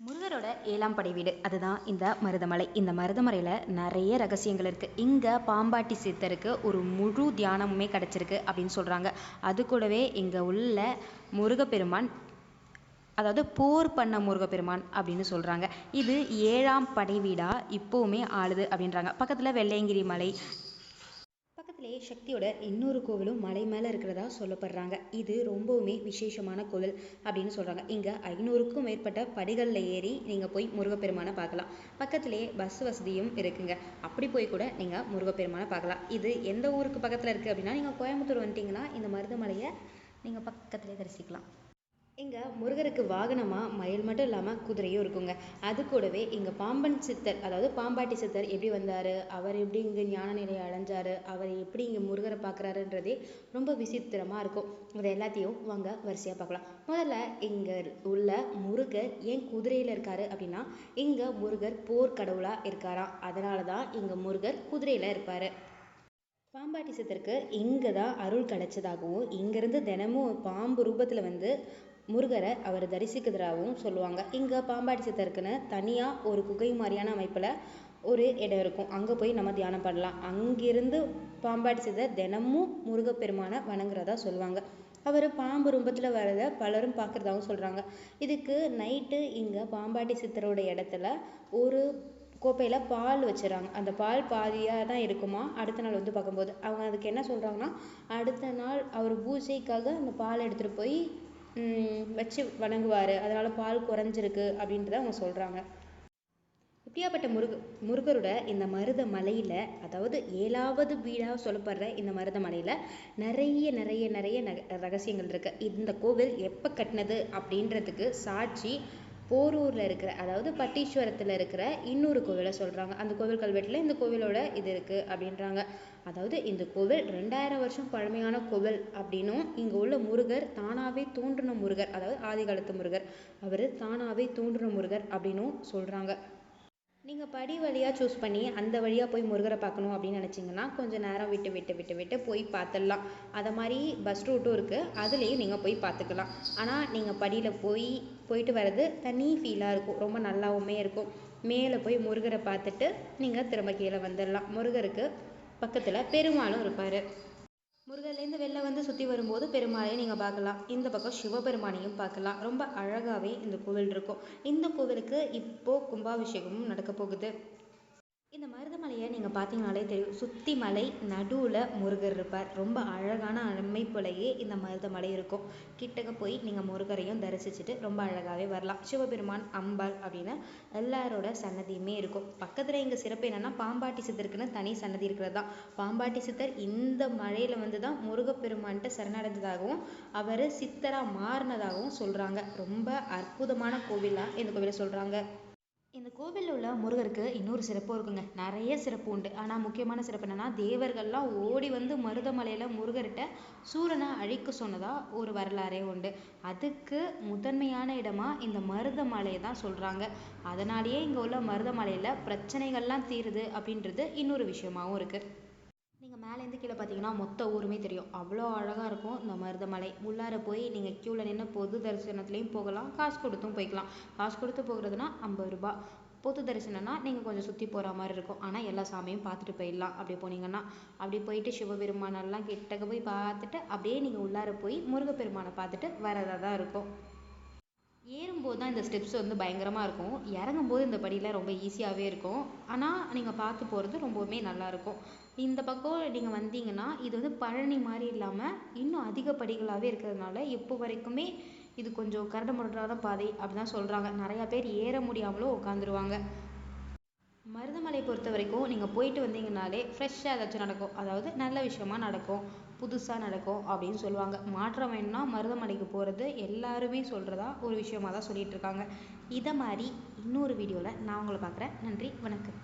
முருகரோட ஏழாம் படை வீடு. அதுதான் இந்த மருதமலை. இந்த மருதமலையில் நிறைய ரகசியங்கள் இருக்குது இங்கே பாம்பாட்டி சித்தருக்கு ஒரு முழு தியானமுமே கிடச்சிருக்கு அப்படின்னு சொல்கிறாங்க அது கூடவே இங்கே உள்ள முருகப்பெருமான் அதாவது போர் பண்ண முருகப்பெருமான் அப்படின்னு சொல்கிறாங்க இது ஏழாம் படை வீடாக இப்போவுமே ஆளுது அப்படின்றாங்க. பக்கத்தில் வெள்ளையங்கிரி மலை பக்கத்திலே சக்தியோட இன்னொரு கோவிலும் மலை மேலே இருக்கிறதா சொல்லப்படுறாங்க. இது ரொம்பவுமே விசேஷமான கோவில் அப்படின்னு சொல்கிறாங்க இங்கே ஐநூறுக்கும் மேற்பட்ட படிகளில் ஏறி நீங்கள் போய் முருகப்பெருமானை பார்க்கலாம். பக்கத்திலேயே பஸ் வசதியும் இருக்குங்க. அப்படி போய் கூட நீங்கள் முருகப்பெருமானை பார்க்கலாம். இது எந்த ஊருக்கு பக்கத்தில் இருக்குது அப்படின்னா நீங்கள் கோயம்புத்தூர் வந்துட்டிங்கன்னா இந்த மருதமலையை நீங்கள் பக்கத்திலே தரிசிக்கலாம். இங்கே முருகருக்கு வாகனமாக மயில் மட்டும் இல்லாமல் குதிரையும் இருக்குங்க. அது கூடவே இங்கே பாம்பன் சித்தர் அதாவது பாம்பாட்டி சித்தர் எப்படி வந்தார் அவர் எப்படி இங்கே ஞான நிலையை அடைஞ்சார் அவர் எப்படி இங்கே முருகரை பார்க்குறாருன்றதே ரொம்ப விசித்திரமாக இருக்கும். இதை எல்லாத்தையும் வாங்க வரிசையாக பார்க்கலாம். முதல்ல இங்கே உள்ள முருகர் ஏன் குதிரையில் இருக்காரு அப்படின்னா இங்கே முருகர் போர் கடவுளாக இருக்காராம். அதனால தான் இங்கே முருகர் குதிரையில் இருப்பார். பாம்பாட்டி சித்தருக்கு இங்கே தான் அருள் கிடைச்சதாகவும் இங்கேருந்து தினமும் பாம்பு ரூபத்தில் வந்து முருகரை அவர் தரிசிக்கிறதாகவும் சொல்லுவாங்க. இங்கே பாம்பாட்டி சித்தருக்குன்னு தனியாக ஒரு குகை மாதிரியான அமைப்பில் ஒரு இடம் இருக்கும். அங்கே போய் நம்ம தியானம் பண்ணலாம். அங்கிருந்து பாம்பாட்டி சித்தர் தினமும் முருகப்பெருமானை வணங்குறதா சொல்லுவாங்க. அவர் பாம்பு ரூபத்தில் வரதை பலரும் பார்க்குறதாகவும் சொல்கிறாங்க இதுக்கு நைட்டு இங்கே பாம்பாட்டி சித்தரோட இடத்துல ஒரு கோப்பையில் பால் வச்சுறாங்க. அந்த பால் பாதியாக தான் இருக்குமா? அடுத்த நாள் வந்து பார்க்கும்போது. அவங்க அதுக்கு என்ன சொல்கிறாங்கன்னா அடுத்த நாள் அவர் பூஜைக்காக அந்த பால் எடுத்துகிட்டு போய் வச்சு வணங்குவார். அதனால் பால் குறைஞ்சிருக்கு அப்படின்றத அவங்க சொல்கிறாங்க இப்படியாப்பட்ட முருக முருகரோட இந்த மருத மலையில் அதாவது ஏழாவது வீடாக சொல்லப்படுற இந்த மருத மலையில் நிறைய நிறைய நிறைய ரகசியங்கள் இருக்குது இந்த கோவில் எப்போ கட்டினது அப்படின்றதுக்கு சாட்சி போரூரில் இருக்கிற அதாவது பட்டீஸ்வரத்தில் இருக்கிற இன்னொரு கோவிலை சொல்கிறாங்க அந்த கோவில் கல்வெட்டில் இந்த கோவிலோட இது இருக்குது அப்படின்றாங்க. அதாவது இந்த கோவில் ரெண்டாயிரம் வருஷம் பழமையான கோவில் அப்படின்னும் இங்கே உள்ள முருகர் தானாகவே தோன்றின முருகர் அதாவது ஆதி காலத்து முருகர். அவர் தானாகவே தோன்றின முருகர் அப்படின்னும் சொல்கிறாங்க நீங்கள் படி வழியாக சூஸ் பண்ணி அந்த வழியாக போய் முருகரை பார்க்கணும் அப்படின்னு நினச்சிங்கன்னா கொஞ்சம் நேரம் விட்டு விட்டு விட்டு விட்டு போய் பார்த்துடலாம். அதை மாதிரி பஸ் ரூட்டும் இருக்குது அதுலேயும் நீங்கள் போய் பார்த்துக்கலாம். ஆனால் நீங்கள் படியில் போய் போயிட்டு வர்றது தனி ஃபீலாக இருக்கும். ரொம்ப நல்லாவுமே இருக்கும். மேலே போய் முருகரை பார்த்துட்டு நீங்கள் திரும்ப கீழே வந்துடலாம் முருகருக்கு பக்கத்தில் பெருமாளும் இருப்பார். முருகர்லேருந்து வெளில வந்து சுற்றி வரும்போது பெருமாளையும் நீங்கள் பார்க்கலாம். இந்த பக்கம் சிவபெருமானையும் பார்க்கலாம். ரொம்ப அழகாகவே இந்த கோவில் இருக்கும். இந்த கோவிலுக்கு இப்போது கும்பாபிஷேகமும் நடக்க போகுது. இந்த மருதமலையை நீங்கள் பார்த்தீங்கனாலே தெரியும். சுற்றி மலை நடுவில் முருகர் இருப்பார். ரொம்ப அழகான அமைப்புலையே இந்த மருதமலை இருக்கும். கிட்டக்க போய் நீங்கள் முருகரையும் தரிசிச்சுட்டு ரொம்ப அழகாகவே வரலாம். சிவபெருமான் அம்பாள் அப்படின்னு எல்லாரோட சன்னதியுமே இருக்கும். பக்கத்தில் இங்கே சிறப்பு என்னென்னா பாம்பாட்டி சித்தருக்குன்னு தனி சன்னதி இருக்கிறது தான் பாம்பாட்டி சித்தர் இந்த மழையில் வந்து தான் முருகப்பெருமான்கிட்ட சரணடைந்ததாகவும் அவர் சித்தராக மாறினதாகவும் சொல்கிறாங்க ரொம்ப அற்புதமான கோவிலாக இந்த கோவிலை சொல்கிறாங்க இந்த கோவிலில் உள்ள முருகருக்கு இன்னொரு சிறப்பும் இருக்குங்க. நிறைய சிறப்பு உண்டு. ஆனால் முக்கியமான சிறப்பு என்னென்னா தேவர்கள்லாம் ஓடி வந்து மருதமலையில் முருகர்கிட்ட சூரனை அழிக்க சொன்னதாக ஒரு வரலாறே உண்டு. அதுக்கு முதன்மையான இடமா இந்த மருதமலையை தான் சொல்கிறாங்க அதனாலேயே இங்கே உள்ள மருதமலையில் பிரச்சனைகள்லாம் தீருது அப்படின்றது இன்னொரு விஷயமாகவும் இருக்குது மேலேருந்து கீழே பார்த்தீங்கன்னா மொத்த ஊருமே தெரியும். அவ்வளோ அழகாக இருக்கும். இந்த மருதமலை. உள்ளார போய் நீங்கள் க்யூவில் நின்று பொது தரிசனத்துலேயும் போகலாம். காசு கொடுத்தும் போய்க்கலாம். காசு கொடுத்து போகிறதுனா ஐம்பது ரூபா. பொது தரிசனம்னா நீங்கள் கொஞ்சம் சுற்றி போகிற மாதிரி இருக்கும். ஆனால் எல்லா சாமியும் பார்த்துட்டு போயிடலாம். அப்படி போனீங்கன்னா அப்படி போயிட்டு சிவபெருமானெல்லாம் கிட்டக்க போய் பார்த்துட்டு அப்படியே நீங்கள் உள்ளார போய் முருகப்பெருமானை பார்த்துட்டு வரதாக தான் இருக்கும். ஏறும்போது தான் இந்த ஸ்டெப்ஸ் வந்து பயங்கரமாக இருக்கும். இறங்கும்போது இந்த படியில் ரொம்ப ஈஸியாகவே இருக்கும். ஆனால் நீங்கள் பார்த்து போகிறது ரொம்பவுமே நல்லாயிருக்கும் இந்த பக்கம் நீங்கள் வந்தீங்கன்னா இது வந்து பழனி மாதிரி இல்லாமல் இன்னும் அதிக படிகளாகவே இருக்கிறதுனால இப்போ வரைக்குமே இது கொஞ்சம் கரடு முரடான பாதை அப்படி தான் சொல்கிறாங்க நிறையா பேர் ஏற முடியாமலும் உட்காந்துருவாங்க மருதமலை பொறுத்த வரைக்கும் நீங்கள் போயிட்டு வந்தீங்கனாலே ஃப்ரெஷ்ஷாக ஏதாச்சும் நடக்கும். அதாவது நல்ல விஷயமா நடக்கும். புதுசாக நடக்கும் அப்படின்னு சொல்லுவாங்க. மாற்றம் வேணும்னா மருதமலைக்கு போகிறது எல்லாருமே சொல்கிறதா ஒரு விஷயமா தான் சொல்லிகிட்டு இருக்காங்க. இதை மாதிரி இன்னொரு வீடியோவில் நான் உங்களை பார்க்குறேன். நன்றி வணக்கம்.